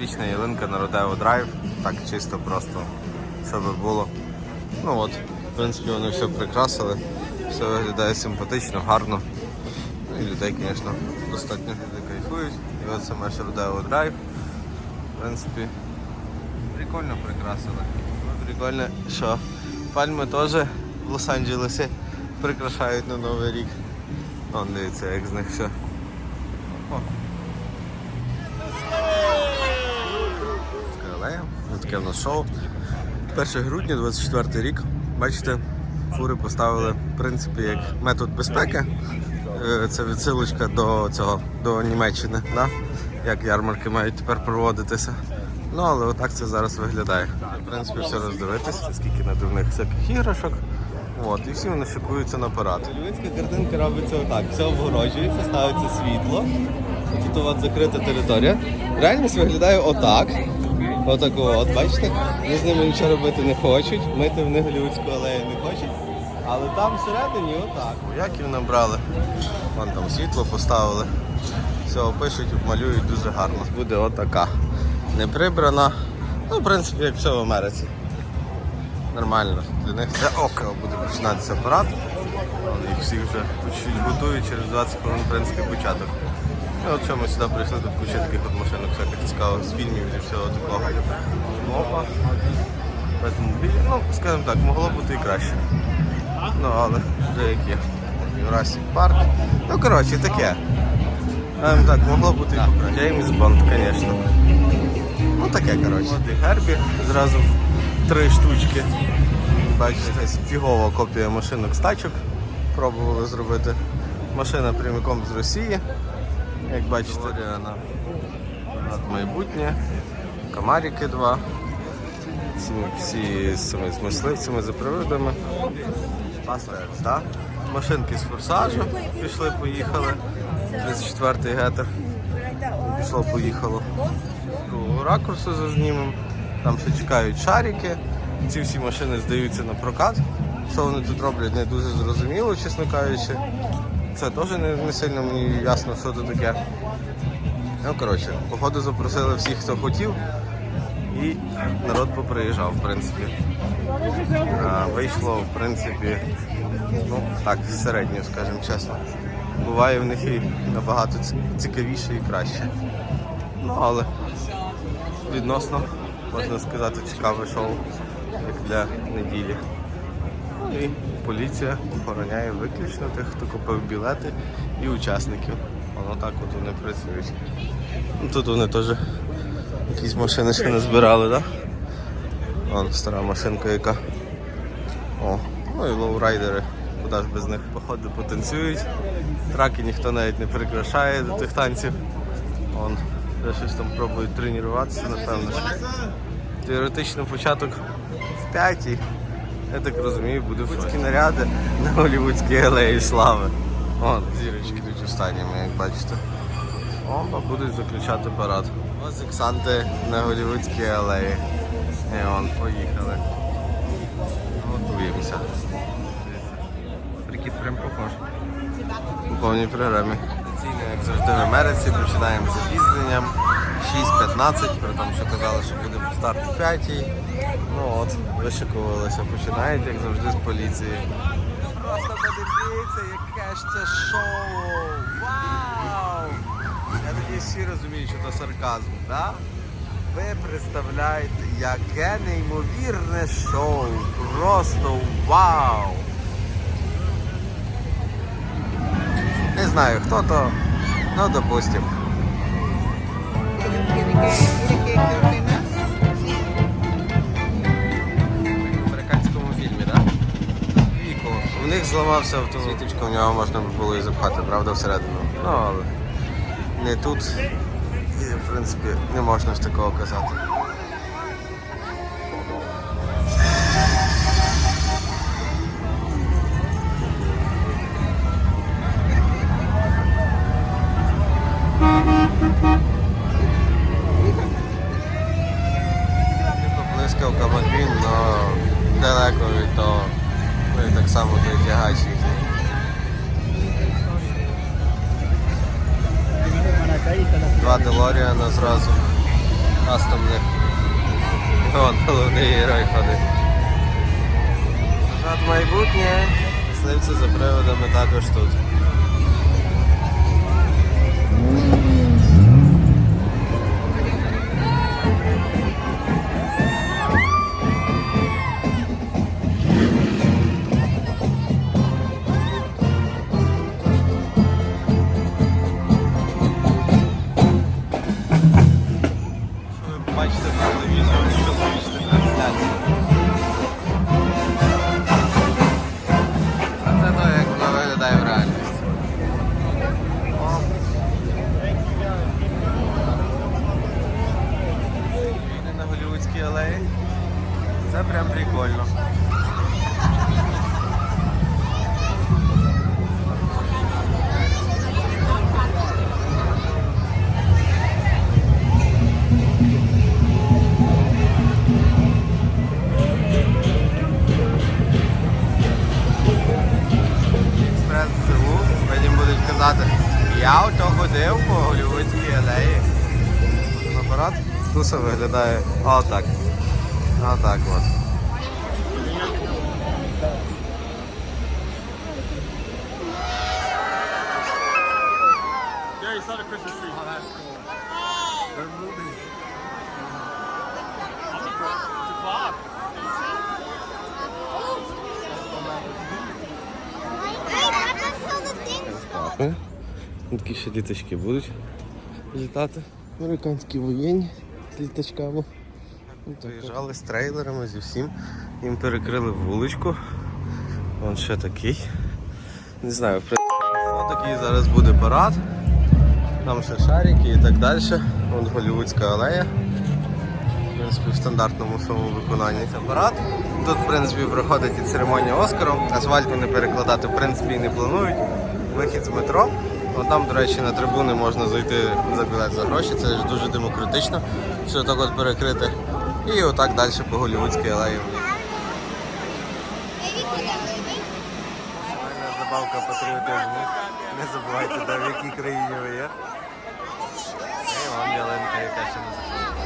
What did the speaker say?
Вічна ялинка на Родео Драйв, так чисто просто, щоб було. Ну от, в принципі, вони все прикрасили, все виглядає симпатично, гарно. І людей, звісно, достатньо люди кайфують. І от саме ж Родео Драйв. В принципі, прикольно прикрасили. Прикольно, що пальми теж в Лос-Анджелесі прикрашають на Новий рік. Вон дивіться, як з них все. О. таке в нас шоу. 1 грудня, 24 рік. Бачите, фури поставили в принципі як метод безпеки. Е, Це відсилочка до цього, до Німеччини, да? як ярмарки мають тепер проводитися. Ну, але отак це зараз виглядає. В принципі, все роздивитися, скільки надувних всяких іграшок. От, і всі вони шикуються на парад. Львівська картинка робиться отак. Все обгороджується, ставиться світло. Тут от закрита територія. Реальність виглядає отак. Отако, от бачите? Ми з ними нічого робити не хочуть, мити в них голівудську алею не хочуть. Але там всередині отак. Яків набрали. Вон там світло поставили. Все опишуть, малюють дуже гарно. Буде отака. Не прибрана. Ну, в принципі, як все в Америці. Нормально. Для них це око буде починатися парад. Їх всіх вже тут готують через 20 хвилин, в принципі, початок. І от що ми сюди прийшли, тут куча таких от машинок всяких цікавих з фільмів і всього такого. Опа. Бетмобілі. Ну, скажімо так, могло бути і краще. Ну, але вже як є. Jurassic Парк. Ну, коротше, таке. Ем, так, могло бути і покраще. Джеймс Бонд, звісно. Ну таке, коротше. Гербі зразу три штучки. Бачите, фігова копія машинок з тачок. Пробували зробити. Машина прямиком з Росії. Як бачите, на майбутнє. Комарики два. Ці всі з цими з мисливцями за привидами. Так? Машинки з форсажу пішли, поїхали. 34-й гетер. Пішло, поїхало. Другого ракурсу зазнімемо. Там ще чекають шарики. Ці всі машини здаються на прокат. Що вони тут роблять, не дуже зрозуміло, чесно кажучи. Це теж не, не сильно мені ясно, що це таке. Ну, коротше, походу запросили всіх, хто хотів. І народ поприїжджав, в принципі. А, вийшло, в принципі, ну так, середньо, скажімо чесно. Буває в них і набагато цікавіше і краще. Ну, але відносно, можна сказати, цікаве шоу, як для неділі. Ну і поліція охороняє виключно тих, хто купив білети і учасників. Воно так от вони працюють. Ну, Тут вони теж якісь машини ще не збирали, так? Да? Вон стара машинка яка. О, ну і лоурайдери. Куди ж без них походу потанцюють. Траки ніхто навіть не прикрашає до тих танців. Вон, де щось там пробують тренуватися, напевно. Теоретично початок в п'ятій. Я так розумію, буде футські наряди на Голівудській алеї слави. О, зірочки йдуть останніми, як бачите. Опа, будуть заключати парад. Ось ексанти на Голівудській алеї. І вон, поїхали. Готуємося. Прикид прям похож. У повній програмі. Традиційно, як завжди в Америці, починаємо з запізненням. 6.15, при тому, що казали, що буде старт в 5. Ну от, вишикувалися, починають, як завжди, з поліції. Просто подивіться, яке ж це шоу! Вау! Я надіюсь, всі розуміють, що це сарказм, так? Ви представляєте, яке неймовірне шоу! Просто вау! Не знаю хто то, ну допустим. Зламався автомобіль, в нього можна було і запхати, правда, всередину. Ну, але не тут. І, в принципі, не можна ж такого казати. Два Делоріана зразу. кастомних. Вон головний герой ходить. Назад майбутнє. Мисливці за приводами також тут. Потім будуть казати, я ото ходив по голівудській алеї. Апарат туса виглядає отак. Отак от. Пахне. Такі ще літачки будуть літати. Американські воєнні з літачками. Виїжджали з трейлерами зі всім. Їм перекрили вуличку. Вон ще такий. Не знаю. Ось такий зараз буде парад. Там ще шарики і так далі. Вон Голлівудська алея. В принципі, в стандартному своєму виконанні це парад. Тут, в принципі, проходить і церемонія Оскару. Асфальт вони перекладати, в принципі, і не планують. Вихід з метро. От там, до речі, на трибуни можна зайти за білет за гроші. Це ж дуже демократично. Все так от перекрити. І отак далі по Голлівудській алеї. Сімейна забавка патріотизму. Не забувайте, де в якій країні ви є. І вам ялинка, яка ще не закрита.